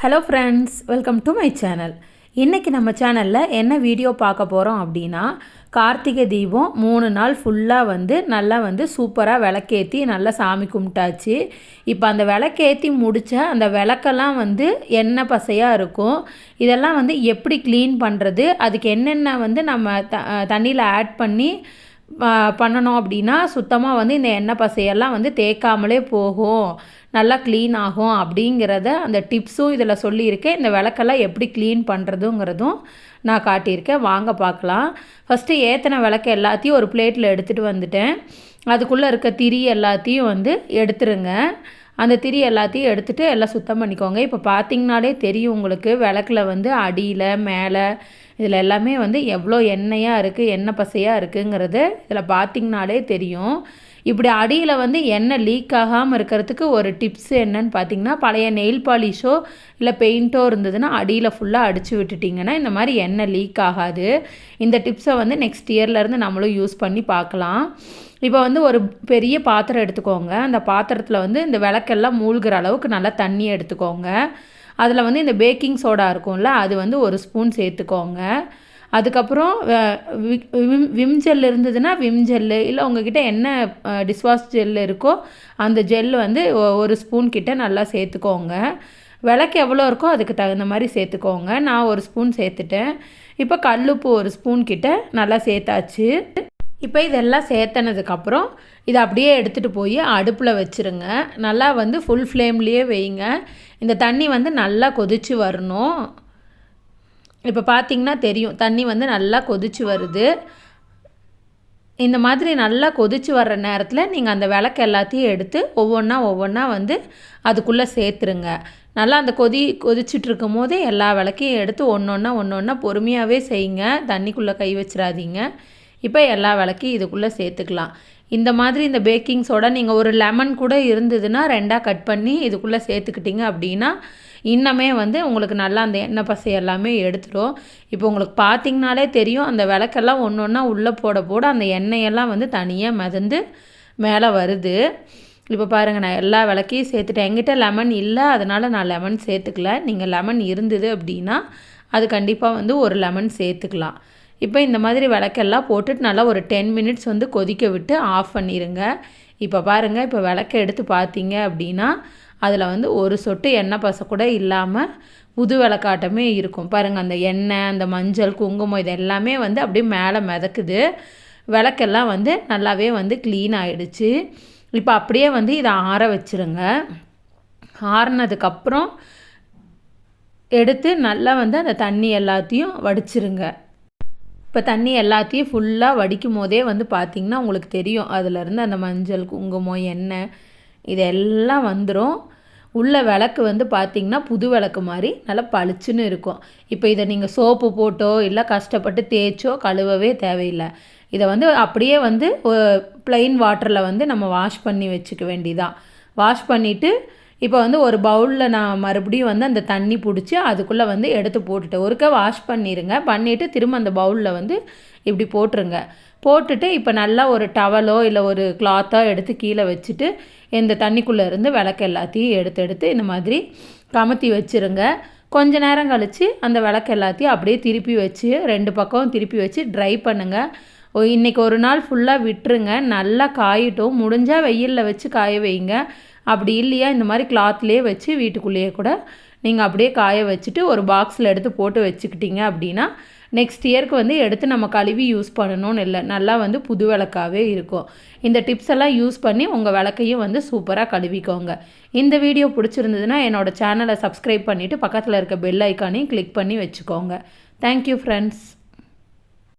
Hello friends welcome to my channel இன்றைக்கி நம்ம சேனலில் என்ன வீடியோ பார்க்க போகிறோம் அப்படின்னா கார்த்திகை தீபம் மூணு நாள் ஃபுல்லாக வந்து நல்லா வந்து சூப்பராக விளக்கேற்றி நல்லா சாமி கும்பிட்டாச்சு. இப்போ அந்த விளக்கேற்றி முடித்த அந்த விளக்கெல்லாம் வந்து எண்ணெய் பசையாக இருக்கும் இதெல்லாம் வந்து எப்படி க்ளீன் பண்ணுறது அதுக்கு என்னென்ன வந்து நம்ம த தண்ணியில் ஆட் பண்ணி பண்ணணும் அப்படின்னா சுத்தமாக வந்து இந்த எண்ணெய் பசையெல்லாம் வந்து தேய்க்காமலே போகும். நல்லா க்ளீன் ஆகும் அப்படிங்கிறத அந்த டிப்ஸும் இதில் சொல்லியிருக்கேன். இந்த விளக்கெல்லாம் எப்படி க்ளீன் பண்ணுறதுங்கிறதும் நான் காட்டியிருக்கேன். வாங்க பார்க்கலாம். ஃபஸ்ட்டு ஏற்றின விளக்கு எல்லாத்தையும் ஒரு பிளேட்டில் எடுத்துகிட்டு வந்துட்டேன். அதுக்குள்ளே இருக்க திரி எல்லாத்தையும் வந்து எடுத்துருங்க. அந்த திரி எல்லாத்தையும் எடுத்துகிட்டு எல்லாம் சுத்தம் பண்ணிக்கோங்க. இப்போ பார்த்திங்கனாலே தெரியும் உங்களுக்கு விளக்கில் வந்து அடியில் மேலே இதில் எல்லாமே வந்து எவ்வளோ எண்ணெயாக இருக்குது எண்ணெய் பசையாக இருக்குங்கிறது இதில் பார்த்திங்கனாலே தெரியும். இப்படி அடியில் வந்து எண்ணெய் லீக் ஆகாமல் இருக்கிறதுக்கு ஒரு டிப்ஸ் என்னன்னு பார்த்தீங்கன்னா பழைய நெயில் பாலிஷோ இல்லை பெயிண்ட்டோ இருந்ததுன்னா அடியில் ஃபுல்லாக அடித்து விட்டுட்டிங்கன்னா இந்த மாதிரி எண்ணெய் லீக் ஆகாது. இந்த டிப்ஸை வந்து நெக்ஸ்ட் இயர்லேருந்து நம்மளும் யூஸ் பண்ணி பார்க்கலாம் இப்போ வந்து ஒரு பெரிய பாத்திரம் எடுத்துக்கோங்க. அந்த பாத்திரத்தில் வந்து இந்த விளக்கெல்லாம் மூழ்கிற அளவுக்கு நல்லா தண்ணி எடுத்துக்கோங்க. அதில் வந்து இந்த பேக்கிங் சோடா இருக்கும்ல அது வந்து ஒரு ஸ்பூன் சேர்த்துக்கோங்க. அதுக்கப்புறம் விம் விம் ஜெல் இருந்ததுன்னா விம் ஜெல்லு இல்லை உங்ககிட்ட என்ன டிஷ்வாஷ் ஜெல் இருக்கோ அந்த ஜெல் வந்து ஒரு ஸ்பூன் கிட்ட நல்லா சேர்த்துக்கோங்க. விளக்கு எவ்வளோ இருக்கோ அதுக்கு தகுந்த மாதிரி சேர்த்துக்கோங்க. நான் ஒரு ஸ்பூன் சேர்த்துட்டேன். இப்போ கல்லுப்பு ஒரு ஸ்பூன் கிட்ட நல்லா சேர்த்தாச்சு. இப்போ இதெல்லாம் சேர்த்தனதுக்கப்புறம் இதை அப்படியே எடுத்துகிட்டு போய் அடுப்பில் வச்சுருங்க. நல்லா வந்து ஃபுல் ஃப்ளேம்லேயே வைங்க. இந்த தண்ணி வந்து நல்லா கொதித்து வரணும். இப்போ பார்த்திங்கன்னா தெரியும் தண்ணி வந்து நல்லா கொதித்து வருது. இந்த மாதிரி நல்லா கொதித்து வர்ற நேரத்தில் நீங்கள் அந்த விளக்கு எல்லாத்தையும் எடுத்து ஒவ்வொன்றா ஒவ்வொன்றா வந்து அதுக்குள்ளே சேர்த்துருங்க. நல்லா அந்த கொதி கொதிச்சுட்ருக்கும் போதே எல்லா விளக்கையும் எடுத்து ஒன்று ஒன்றா ஒன்று ஒன்றா பொறுமையாகவே செய்யுங்க. தண்ணிக்குள்ளே கை வச்சிடாதீங்க. இப்போ எல்லா விளக்கையும் இதுக்குள்ளே சேர்த்துக்கலாம். இந்த மாதிரி இந்த பேக்கிங் சோடா நீங்கள் ஒரு லெமன் கூட இருந்ததுன்னா ரெண்டாக கட் பண்ணி இதுக்குள்ளே சேர்த்துக்கிட்டிங்க அப்படின்னா இன்னமே வந்து உங்களுக்கு நல்லா அந்த எண்ணெய் பசை எல்லாமே எடுத்துடும் இப்போ உங்களுக்கு பார்த்திங்கனாலே தெரியும் அந்த விளக்கெல்லாம் ஒன்று ஒன்றா உள்ளே போட போட அந்த எண்ணெயெல்லாம் வந்து தனியாக மிதந்து மேலே வருது. இப்போ பாருங்கள் நான் எல்லா விளக்கையும் சேர்த்துட்டேன். எங்கிட்ட லெமன் இல்லை அதனால் நான் லெமன் சேர்த்துக்கல. நீங்கள் லெமன் இருந்தது அப்படின்னா அது கண்டிப்பாக வந்து ஒரு லெமன் சேர்த்துக்கலாம். இப்போ இந்த மாதிரி விளக்கெல்லாம் போட்டுட்டு நல்லா ஒரு டென் மினிட்ஸ் வந்து கொதிக்க விட்டு ஆஃப் பண்ணிடுங்க இப்போ பாருங்கள் இப்போ விளக்க எடுத்து பார்த்தீங்க அப்படின்னா அதில் வந்து ஒரு சொட்டு எண்ணெய் பசை கூட இல்லாமல் புது விளக்காட்டமே இருக்கும். பாருங்கள் அந்த எண்ணெய் அந்த மஞ்சள் குங்குமம் இது எல்லாமே வந்து அப்படியே மேலே மிதக்குது. விளக்கெல்லாம் வந்து நல்லாவே வந்து க்ளீன் ஆகிடுச்சு இப்போ அப்படியே வந்து இதை ஆற வச்சுருங்க. ஆறினதுக்கப்புறம் எடுத்து நல்லா வந்து அந்த தண்ணி எல்லாத்தையும் வடிச்சிருங்க. இப்போ தண்ணி எல்லாத்தையும் ஃபுல்லாக வடிக்கும் போதே வந்து பார்த்திங்கன்னா உங்களுக்கு தெரியும். அதுலேருந்து அந்த மஞ்சள் குங்குமம் எண்ணெய் இதெல்லாம் வந்துடும் உள்ள விளக்கு வந்து பார்த்திங்கன்னா புது விளக்கு மாதிரி நல்லா பளிச்சுன்னு இருக்கும். இப்போ இதை நீங்கள் சோப்பு போட்டோ இல்லை கஷ்டப்பட்டு தேய்ச்சோ கழுவவே தேவையில்லை. இதை வந்து அப்படியே வந்து ப்ளைன் வாட்டரில் வந்து நம்ம வாஷ் பண்ணி வச்சுக்க வேண்டியதான் வாஷ் பண்ணிவிட்டு இப்போ வந்து ஒரு பவுலில் நான் மறுபடியும் வந்து அந்த தண்ணி பிடிச்சி அதுக்குள்ளே வந்து எடுத்து போட்டுட்டேன் ஒருக்க வாஷ் பண்ணிடுங்க பண்ணிவிட்டு திரும்ப அந்த பவுலில் வந்து இப்படி போட்டுருங்க. போட்டுட்டு இப்போ நல்லா ஒரு டவலோ இல்லை ஒரு கிளாத்தோ எடுத்து கீழே வச்சுட்டு இந்த தண்ணிக்குள்ளே இருந்து விளக்கு எல்லாத்தையும் எடுத்து எடுத்து இந்த மாதிரி கமத்தி வச்சுருங்க. கொஞ்ச நேரம் கழித்து அந்த விளக்கு எல்லாத்தையும் அப்படியே திருப்பி வச்சு ரெண்டு பக்கம் திருப்பி வச்சு ட்ரை பண்ணுங்கள் இன்றைக்கி ஒரு நாள் ஃபுல்லாக விட்டுருங்க. நல்லா காயிட்டும். முடிஞ்சால் வெயிலில் வச்சு காய வைங்க. அப்படி இல்லையா இந்த மாதிரி கிளாத்லேயே வச்சு வீட்டுக்குள்ளேயே கூட நீங்கள் அப்படியே காய வச்சுட்டு ஒரு பாக்ஸில் எடுத்து போட்டு வச்சுக்கிட்டீங்க அப்படின்னா நெக்ஸ்ட் இயர்க்கு வந்து எடுத்து நம்ம கழுவி யூஸ் பண்ணணும்னு இல்லை. நல்லா வந்து புது விளக்காகவே இருக்கும். இந்த டிப்ஸ் எல்லாம் யூஸ் பண்ணி உங்கள் விளக்கையும் வந்து சூப்பராக கழுவிக்கோங்க. இந்த வீடியோ பிடிச்சிருந்ததுன்னா என்னோடய சேனலை சப்ஸ்கிரைப் பண்ணிவிட்டு பக்கத்தில் இருக்க பெல் ஐக்கானையும் கிளிக் பண்ணி வச்சுக்கோங்க. Thank you friends